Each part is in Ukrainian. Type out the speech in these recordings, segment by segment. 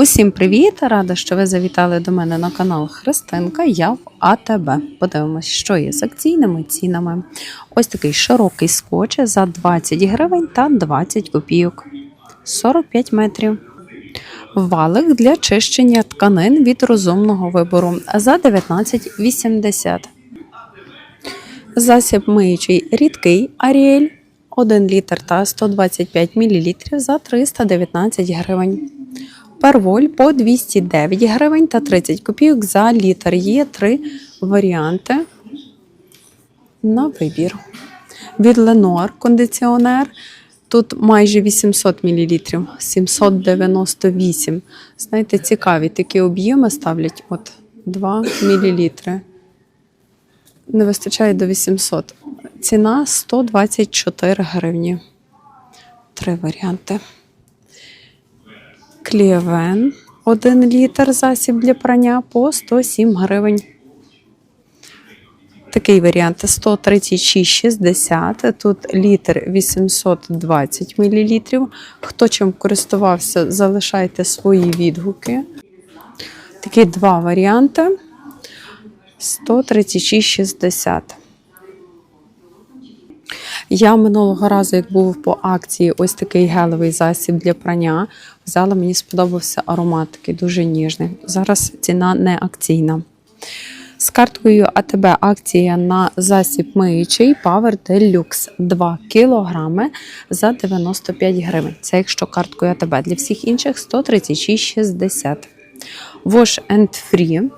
Усім привіт! Рада, що ви завітали до мене на канал Христинка. Я в АТБ. Подивимось, що є з акційними цінами. Ось такий широкий скотч за 20 гривень та 20 копійок. 45 метрів. Валик для чищення тканин від розумного вибору за 19,80. Засіб миючий рідкий Аріель 1 літр та 125 мл за 319 гривень. Перволь по 209 гривень та 30 копійок за літр. Є три варіанти на вибір. Від Ленор кондиціонер. Тут майже 800 мл, 798. Знаєте, цікаві такі об'єми ставлять от 2 мл. Не вистачає до 800. Ціна 124 гривні. Три варіанти. Клієвен 1 літр засіб для прання по 107 гривень. Такий варіант 136,60. Тут літр 820 мл. Хто чим користувався, залишайте свої відгуки. Такі два варіанти. 136,60. Я минулого разу, як був по акції, ось такий гелевий засіб для прання. Взяла, мені сподобався аромат, такий дуже ніжний. Зараз ціна не акційна. З карткою АТБ акція на засіб миючий Power Deluxe 2 кг за 95 гривень. Це якщо карткою АТБ. Для всіх інших 136,60. Wash and Free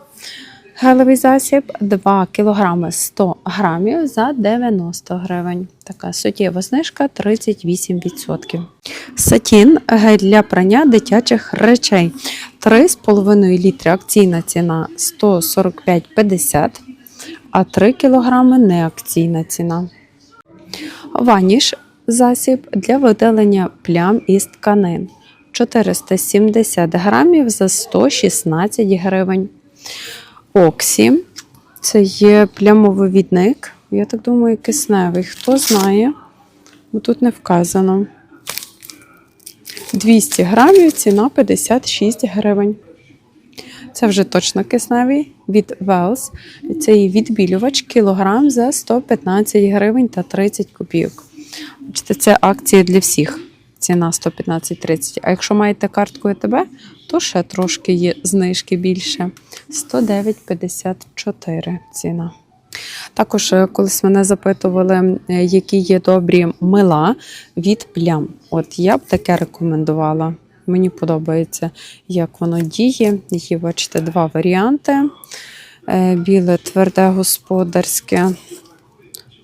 Гелевий засіб 2 кг 100 грамів за 90 гривень. Така суттєва знижка 38%. Сатін гель для прання дитячих речей 3,5 літри. Акційна ціна 145,50, а 3 кг не акційна ціна. Ваніш засіб для видалення плям із тканин 470 грамів за 116 гривень. Оксі. Це є плямовивідник. Я так думаю, кисневий. Хто знає, бо тут не вказано. 200 грамів, ціна 56 гривень. Це вже точно кисневий від Wells. Це і відбілювач кілограм за 115 гривень та 30 копійок. Бачите, Це акція для всіх. Ціна 115,30. А якщо маєте картку ЕТБ, то ще трошки є знижки більше. 109,54 ціна. Також е, колись мене запитували, е, які є добрі мила від плям. От я б таке рекомендувала. Мені подобається, як воно діє. Є, бачите, два варіанти: Е, біле, тверде господарське,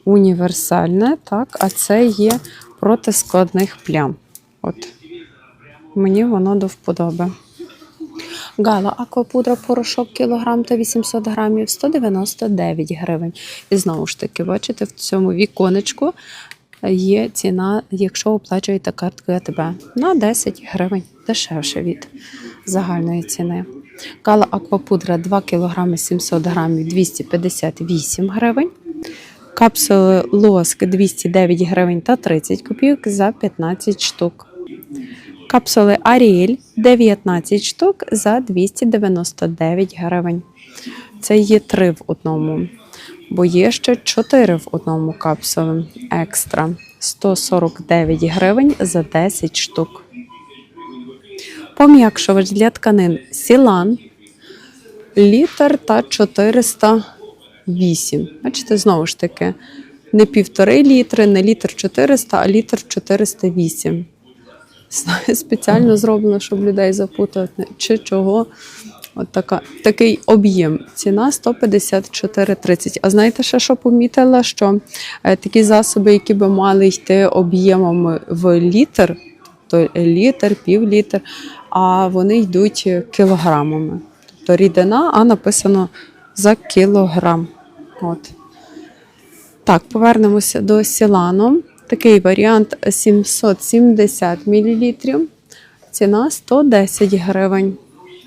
універсальне. Так, а це є проти складних плям. От мені воно до вподоби. Гала аквапудра порошок кілограм та 800 грамів 199 гривень. І знову ж таки, бачите, в цьому віконечку є ціна, якщо оплачуєте карткою АТБ, на 10 гривень дешевше від загальної ціни. Гала аквапудра 2 кг 700 грамів 258 гривень. Капсули лоск 209 гривень та 30 копійок за 15 штук. Капсули Аріель 19 штук за 299 гривень. Це є 3 в одному, бо є ще 4 в одному капсулі екстра. 149 гривень за 10 штук. Пом'якшувач для тканин Сілан літр та 408. Бачите, знову ж таки, не півтори літри, не літр 400, а літр 408. Спеціально зроблено, щоб людей запутати, чи чого. От така, такий об'єм. Ціна 154,30. А знаєте, ще що помітила? Що е, такі засоби, які би мали йти об'ємом в літр, то літр, пів літр, а вони йдуть кілограмами. Тобто рідина, а написано за кілограм. От. Так, повернемося до Сілану. Такий варіант 770 мл. Ціна 110 гривень.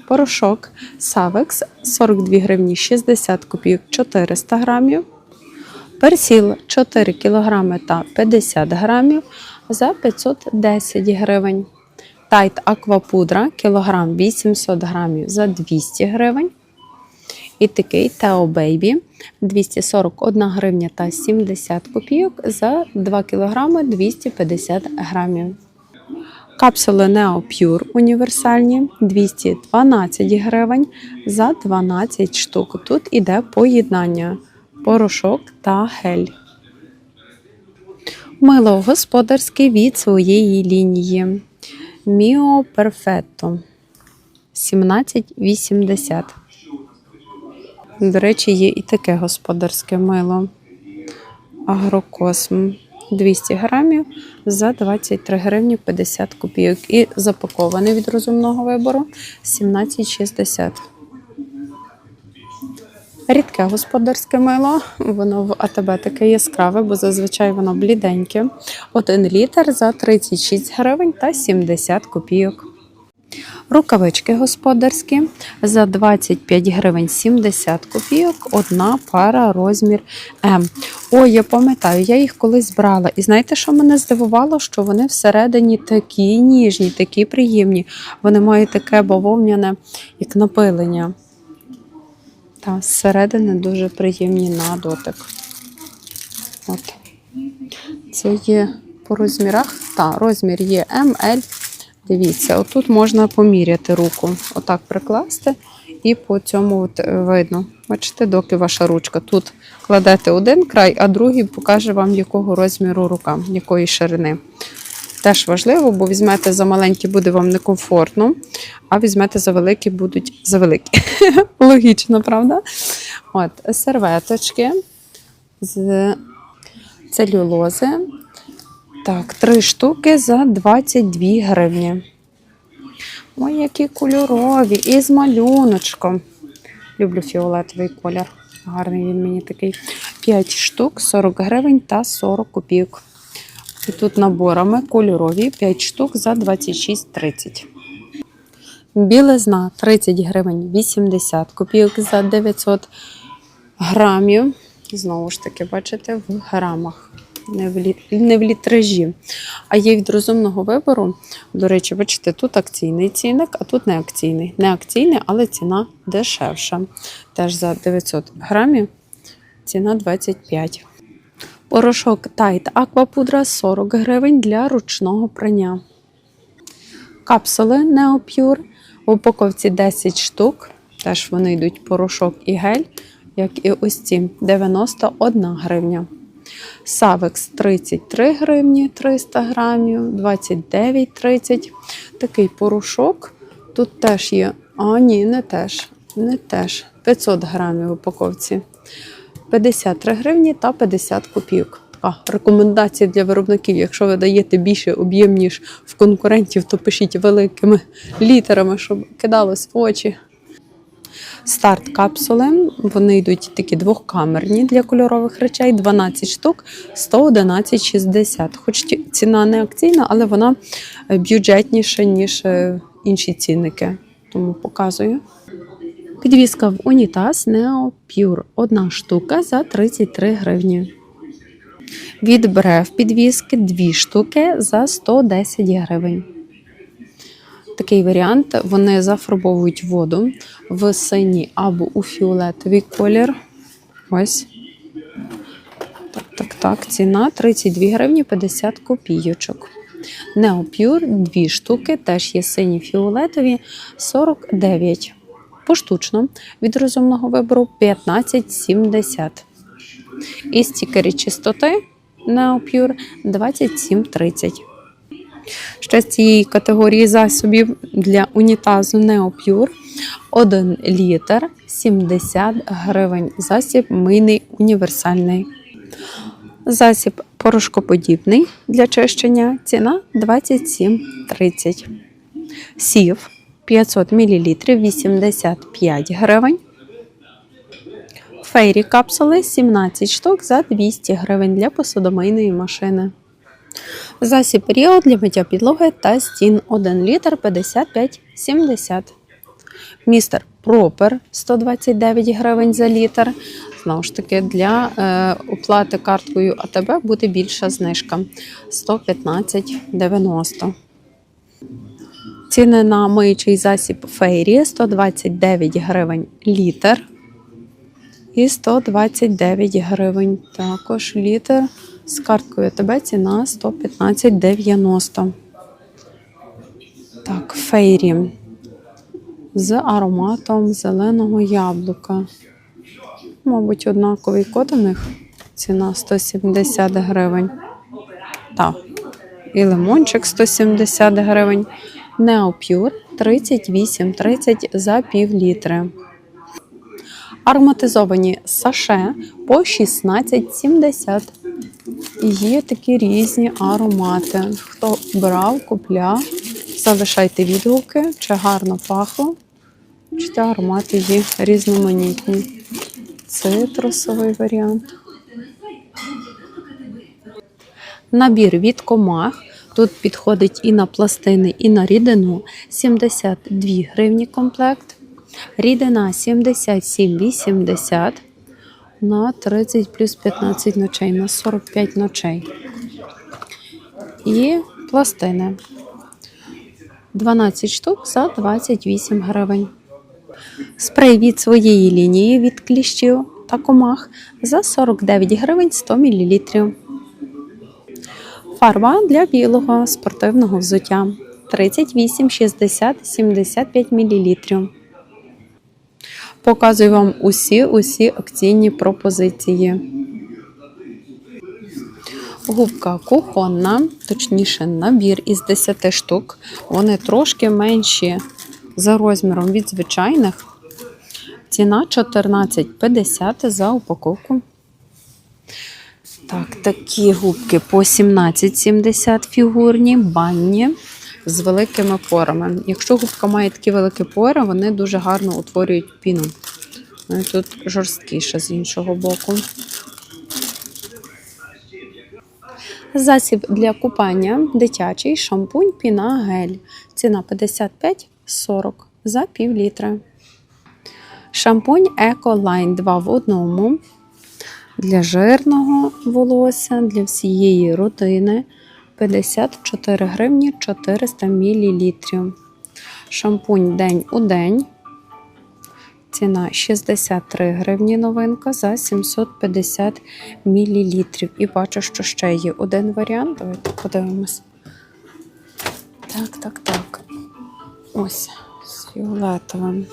Порошок Савекс 42 гривні 60 копійок 400 грамів. Персіл 4 кг та 50 грамів за 510 гривень. Тайт Аквапудра кілограм 800 грамів за 200 гривень. І такий Тео Бейбі 241 гривня та 70 копійок за 2 кг 250 грамів. Капсули Neo Pure універсальні 212 гривень за 12 штук. Тут іде поєднання порошок та гель. Мило господарське від своєї лінії. Mio Perfetto 17,80. До речі, є і таке господарське мило. Агрокосм 200 грамів за 23 гривні 50 копійок. І запаковане від розумного вибору 17,60. Рідке господарське мило, воно в АТБ таке яскраве, бо зазвичай воно бліденьке. 1 літр за 36 гривень та 70 копійок. Рукавички господарські за 25 гривень 70 копійок, одна пара розмір М. Ой, я пам'ятаю, я їх колись брала. І знаєте, що мене здивувало? Що вони всередині такі ніжні, такі приємні. Вони мають таке бавовняне, як напилення. Та зсередини дуже приємні на дотик. От. Це є по розмірах. Та, розмір є М. Дивіться, отут можна поміряти руку. Отак прикласти, і по цьому от е, видно. Бачите, доки ваша ручка. Тут кладете один край, а другий покаже вам, якого розміру рука, якої ширини. Теж важливо, бо візьмете за маленькі, буде вам некомфортно, а візьмете за великі, будуть за великі. Логічно, правда? От, серветочки з целюлози. Так, три штуки за 22 гривні. Ой, які кольорові, і з малюночком. Люблю фіолетовий колір. Гарний він мені такий. 5 штук, 40 гривень та 40 копійок. І тут наборами кольорові 5 штук за 26,30. Білизна 30 гривень 80 копійок за 900 грамів. Знову ж таки, бачите, в грамах, не в, лі... літражі. А є від розумного вибору. До речі, бачите, тут акційний цінник, а тут не акційний. Не акційний, але ціна дешевша. Теж за 900 грамів ціна 25. Порошок Tide Аквапудра 40 гривень для ручного прання. Капсули Neopure в упаковці 10 штук. Теж вони йдуть порошок і гель, як і ось ці 91 гривня. Савекс 33 гривні 300 грамів, 29,30. Такий порошок. Тут теж є. А, ні, не теж. Не теж. 500 грамів в упаковці. 53 гривні та 50 копійок. А, рекомендації для виробників. Якщо ви даєте більше об'єм, ніж в конкурентів, то пишіть великими літерами, щоб кидалось в очі. Старт капсули. Вони йдуть такі двохкамерні для кольорових речей, 12 штук, 111,60. Хоч ціна не акційна, але вона е, бюджетніша, ніж е, інші цінники. Тому показую. Підвіска в унітаз Neo Pure. Одна штука за 33 гривні. Від Брев підвіски дві штуки за 110 гривень. Такий варіант вони зафарбовують воду в синій або у фіолетовий колір. Ось. Так, так, так. Ціна 32 гривні 50 копійочок. Неопюр дві штуки, теж є сині фіолетові 49. Поштучно від розумного вибору 15,70. І стікери чистоти Neopure 27,30. Ще з цієї категорії засобів для унітазу Neopure 1 літр 70 гривень. Засіб мийний універсальний. Засіб порошкоподібний для чищення. Ціна 27,30. Сів 500 мл 85 гривень. Фейрі капсули 17 штук за 200 гривень для посудомийної машини. Засіб Ріо для миття підлоги та стін 1 літр 55,70. Містер Пропер 129 гривень за літр. Знову ж таки, для е, оплати карткою АТБ буде більша знижка 115,90. Ціни на миючий засіб фейрі 129 гривень літр. І 129 гривень також літр. З карткою ТБ ціна 115,90. Так, фейрі з ароматом зеленого яблука. Мабуть, однаковий код у них. Ціна 170 гривень. Так. І лимончик 170 гривень. Неопюр 38,30 за пів літри. Ароматизовані саше по 16,70. Є такі різні аромати. Хто брав, купляв, залишайте відгуки, чи гарно пахло, чи ті аромати є різноманітні. Цитрусовий варіант. Набір від комах. Тут підходить і на пластини, і на рідину 72 гривні комплект. Рідина 77,80 на 30 плюс 15 ночей, на 45 ночей. І пластини 12 штук за 28 гривень. Спрей від своєї лінії від кліщів та комах за 49 гривень 100 мл. Фарба для білого спортивного взуття 38, 60, 75 мл. Показую вам усі усі акційні пропозиції. Губка кухонна, точніше, набір із 10 штук. Вони трошки менші за розміром від звичайних. Ціна 14,50 за упаковку. Так, такі губки по 17,70 фігурні, банні з великими порами. Якщо губка має такі великі пори, вони дуже гарно утворюють піну. Ну, Тут жорсткіше з іншого боку. Засіб для купання дитячий шампунь піна гель. Ціна 55,40 за пів літра. Шампунь Ecoline 2 в одному для жирного волосся, для всієї родини 54 гривні 400 мл. Шампунь день у день. Ціна 63 гривні новинка за 750 мл. І бачу, що ще є один варіант. Давайте подивимось. Так, так, так. Ось з фіолетовим.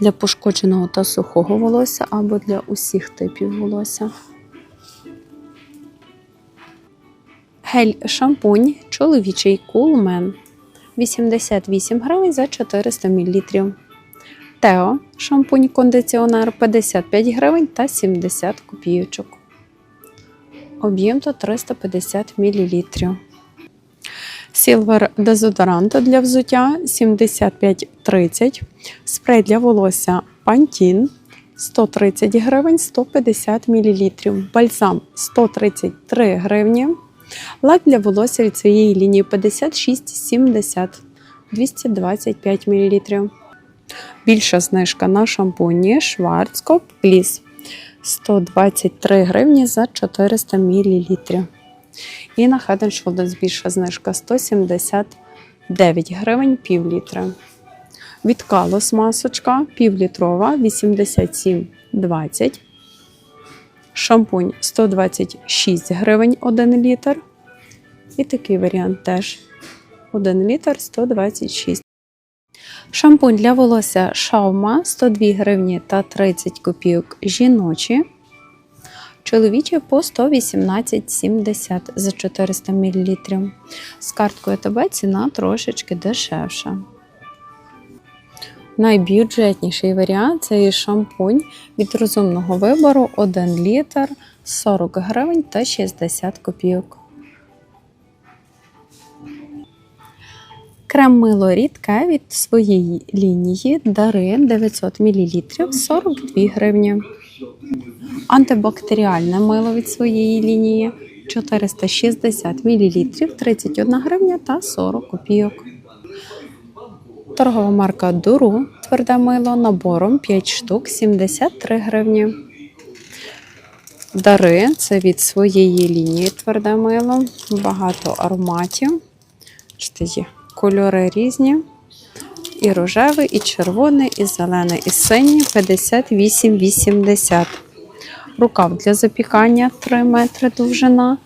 Для пошкодженого та сухого волосся або для усіх типів волосся. Гель шампунь чоловічий Coolman 88 гривень за 400 мл. Тео шампунь кондиціонер 55 гривень та 70 копійочок. Об'єм то 350 мл. Сілвер дезодорант для взуття 75,30. Спрей для волосся Pantene 130 гривень 150 мл. Бальзам 133 гривні. Лак для волосся від своєї лінії 56,70 225 мл. Більша знижка на шампуні Schwarzkopf Bliss 123 гривні за 400 мл. І на Head Shoulders більша знижка 179 гривень пів літра. Від Калос масочка півлітрова 87,20. Шампунь 126 гривень 1 літр. І такий варіант теж 1 літр 126. Шампунь для волосся Шаума 102 гривні та 30 копійок жіночі. Чоловічі по 118,70 за 400 мл. З карткою ТБ ціна трошечки дешевша. Найбюджетніший варіант це є шампунь від розумного вибору 1 літр 40 гривень та 60 копійок. Крем мило рідке від своєї лінії Дари 900 мл 42 гривні. Антибактеріальне мило від своєї лінії 460 мл 31 гривня та 40 копійок. Торгова марка Дуру тверде мило набором 5 штук 73 гривні. Дари це від своєї лінії тверде мило, багато ароматів. Є Кольори різні. І рожевий, і червоний, і зелений, і синій 58,80. Рукав для запікання 3 метри довжина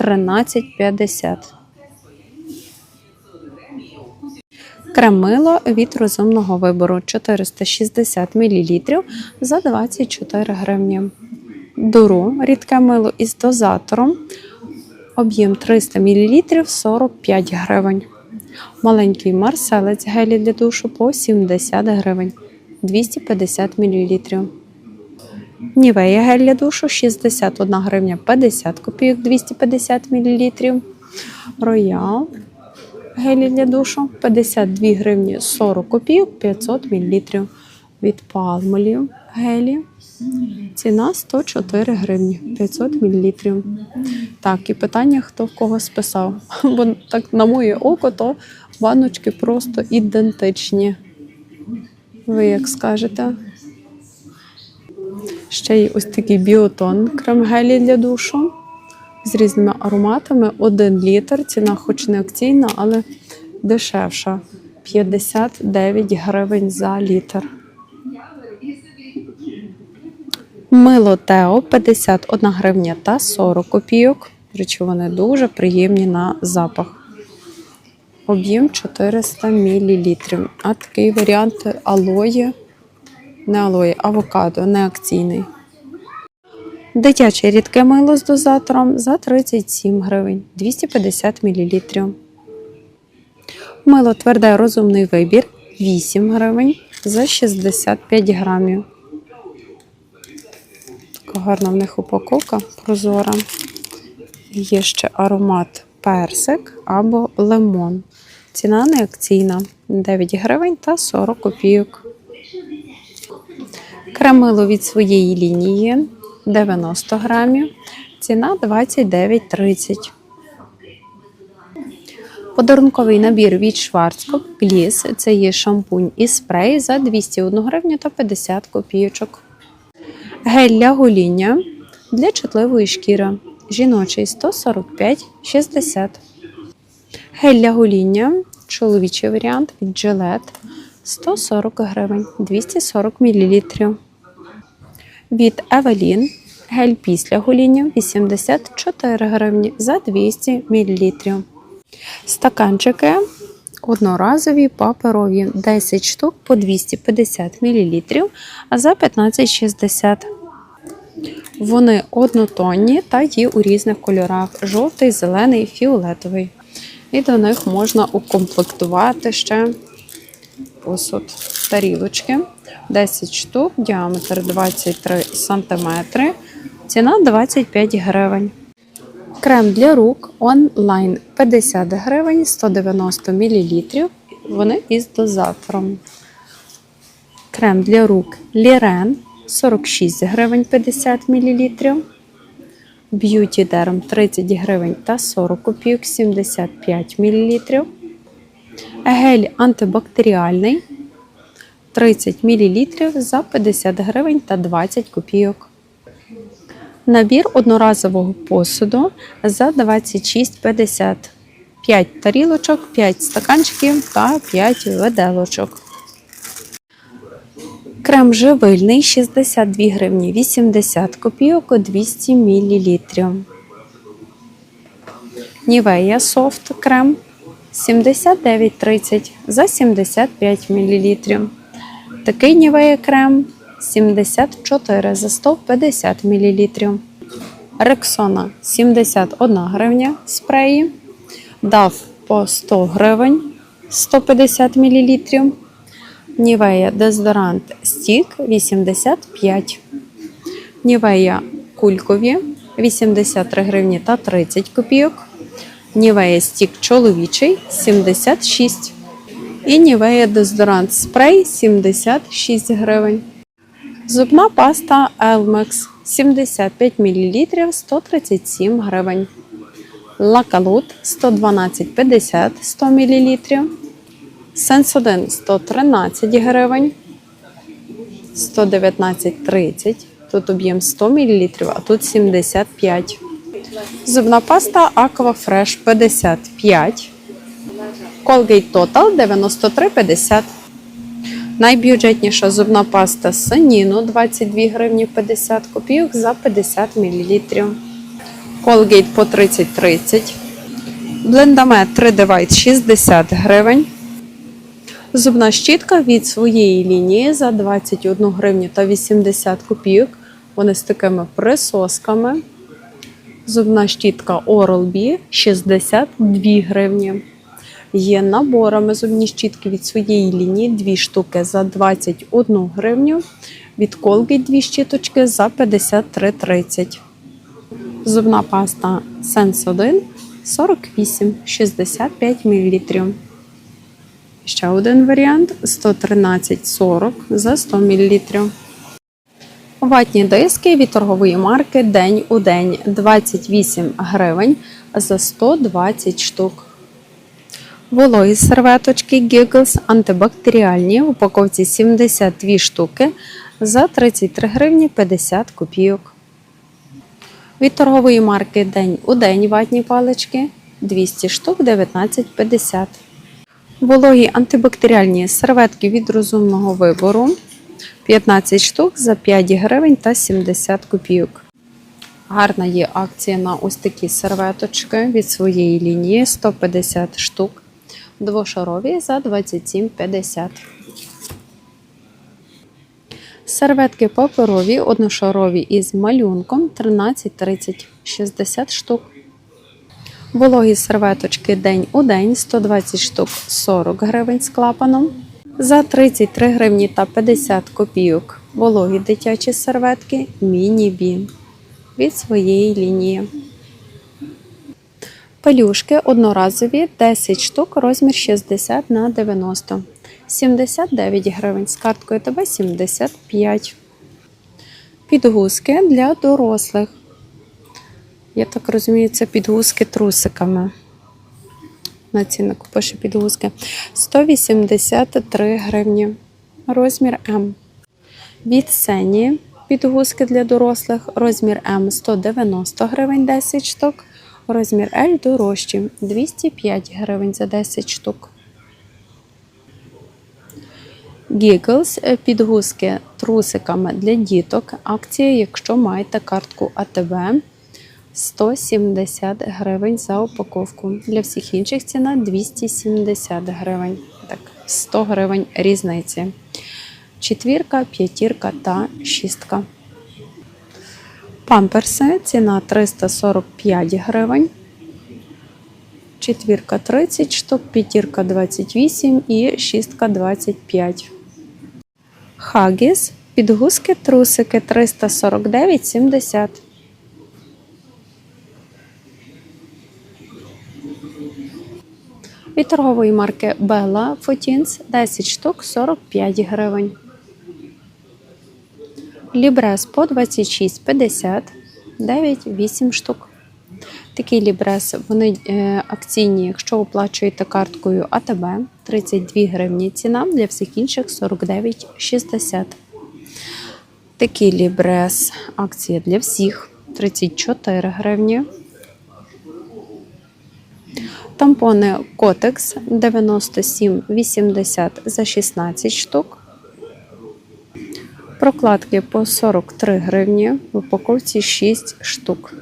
13,50. Кремило від розумного вибору 460 мл за 24 гривні. Дуру рідке мило із дозатором. Об'єм 300 мл 45 гривень. Маленький марселець гелі для душу по 70 гривень 250 мл. Нівея гель для душу 61 гривня 50 копійок 250 мл. Роял гелі для душу 52 гривні 40 копійок 500 мл. Від палмолів гелі ціна 104 гривні 500 мл. Так, і питання, хто в кого списав. Бо так, на моє око, то баночки просто ідентичні. Ви як скажете? Ще є ось такий біотон крем гелі для душу з різними ароматами. Один літр. Ціна, хоч не акційна, але дешевша. 59 гривень за літр. Мило Тео 51 гривня та 40 копійок. Речі, вони дуже приємні на запах. Об'єм 400 мл. А такий варіант алої, не алої, авокадо, не акційний. Дитяче рідке мило з дозатором за 37 гривень 250 мл. Мило тверде розумний вибір 8 гривень за 65 грамів. Така гарна в них упаковка прозора. Є ще аромат персик або лимон. Ціна не акційна 9 гривень та 40 копійок. Кремило від своєї лінії 90 грамів. Ціна 29,30. Подарунковий набір від Schwarzkopf Gliss. Це є шампунь і спрей за 201 гривню та 50 копійочок. Гель для гоління для чутливої шкіри. Жіночий 145,60. Гель для гоління. Чоловічий варіант від Gillette 140 гривень 240 мл. Від Evelyn гель після гоління 84 гривні за 200 мл. Стаканчики одноразові паперові 10 штук по 250 мл, а за 15,60. Вони однотонні та є у різних кольорах: жовтий, зелений, фіолетовий. І до них можна укомплектувати ще посуд тарілочки. 10 штук, діаметр 23 см, ціна 25 гривень. Крем для рук онлайн 50 гривень 190 мл. Вони із дозатором. Крем для рук Лірен 46 гривень 50 мл. Б'юті Дерм 30 гривень та 40 копійок 75 мл. Гель антибактеріальний 30 мл за 50 гривень та 20 копійок. Набір одноразового посуду за 26,50. 5 тарілочок, 5 стаканчиків та 5 виделочок. Крем живильний 62 гривні 80 копійок 200 мл. Нівея софт крем 79,30 за 75 мл. Такий Нівея крем 74 за 150 мл. Рексона 71 гривня спреї. Дав по 100 гривень 150 мл. Нівея дезодорант стік 85. Нівея кулькові 83 гривні та 30 копійок. Нівея стік чоловічий 76. І Нівея дезодорант спрей 76 гривень. Зубна паста Elmex 75 мл 137 гривень. Лакалут 112,50 100 мл. Сенсодин 113 гривень. 119,30. Тут об'єм 100 мл, а тут 75. Зубна паста Aqua Fresh 55. Colgate Total 93,50. Найбюджетніша зубна паста Саніно 22 гривні 50 копійок за 50 мл. Colgate по 30,30. Блендамет 3 Divide 60 гривень. Зубна щітка від своєї лінії за 21 гривню та 80 копійок. Вони з такими присосками. Зубна щітка Oral-B 62 гривні. Є наборами зубні щітки від своєї лінії, дві штуки за 21 гривню. Від Colgate дві щіточки за 53,30. Зубна паста Sense 1 48 65 мл. Ще один варіант 113,40 за 100 мл. Ватні диски від торгової марки День у день 28 гривень за 120 штук. Вологі серветочки Giggles антибактеріальні в упаковці 72 штуки за 33 гривні 50 копійок. Від торгової марки День у день ватні палички 200 штук 19,50. Вологі антибактеріальні серветки від розумного вибору 15 штук за 5 гривень та 70 копійок. Гарна є акція на ось такі серветочки від своєї лінії 150 штук. Двошарові за 27,50. Серветки паперові, одношарові із малюнком 13,30 60 штук. Вологі серветочки день у день 120 штук 40 гривень з клапаном. За 33 гривні та 50 копійок вологі дитячі серветки міні-бі від своєї лінії. Пелюшки одноразові 10 штук, розмір 60 на 90. 79 гривень з карткою ТБ 75. Підгузки для дорослих. Я так розумію, це підгузки трусиками. На ціннику пише підгузки. 183 гривні. Розмір М. Від Сені підгузки для дорослих. Розмір М 190 гривень 10 штук. Розмір L дорожчий 205 гривень за 10 штук. Giggles підгузки трусиками для діток. Акція, якщо маєте картку АТБ 170 гривень за упаковку. Для всіх інших ціна 270 гривень. Так, 100 гривень різниці. Четвірка, п'ятірка та шістка. Памперси ціна 345 гривень. Четвірка 30 штук, п'ятірка 28 і шістка 25. Хагіс, підгузки, трусики 349,70. Від торгової марки Bella Footins 10 штук 45 гривень. Лібрес по 26,50 9-8 штук. Такий лібрес, вони е, акційні, якщо оплачуєте карткою АТБ 32 гривні ціна, для всіх інших 49,60. Такий лібрес, акція для всіх 34 гривні. Тампони Котекс 97,80 за 16 штук. Прокладки по 43 гривні, в упаковці 6 штук.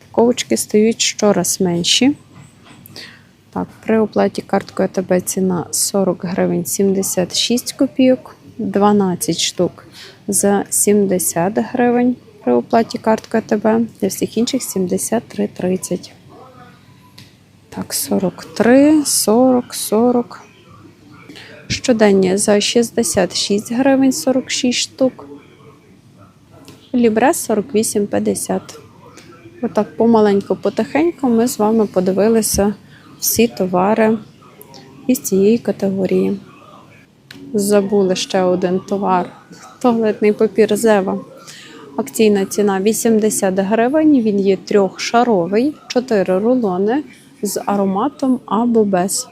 Упаковочки стають щораз менші. Так, при оплаті карткою АТБ ціна 40 гривень 76 копійок, 12 штук за 70 гривень при оплаті карткою АТБ, для всіх інших 73,30. Так, 43, 40, 40. Щоденні за 66 гривень 46 штук. Лібрес 48,50. Отак помаленьку, потихеньку ми з вами подивилися всі товари із цієї категорії. Забули ще один товар. Туалетний папір Зева. Акційна ціна 80 гривень. Він є трьохшаровий, 4 рулони з ароматом або без.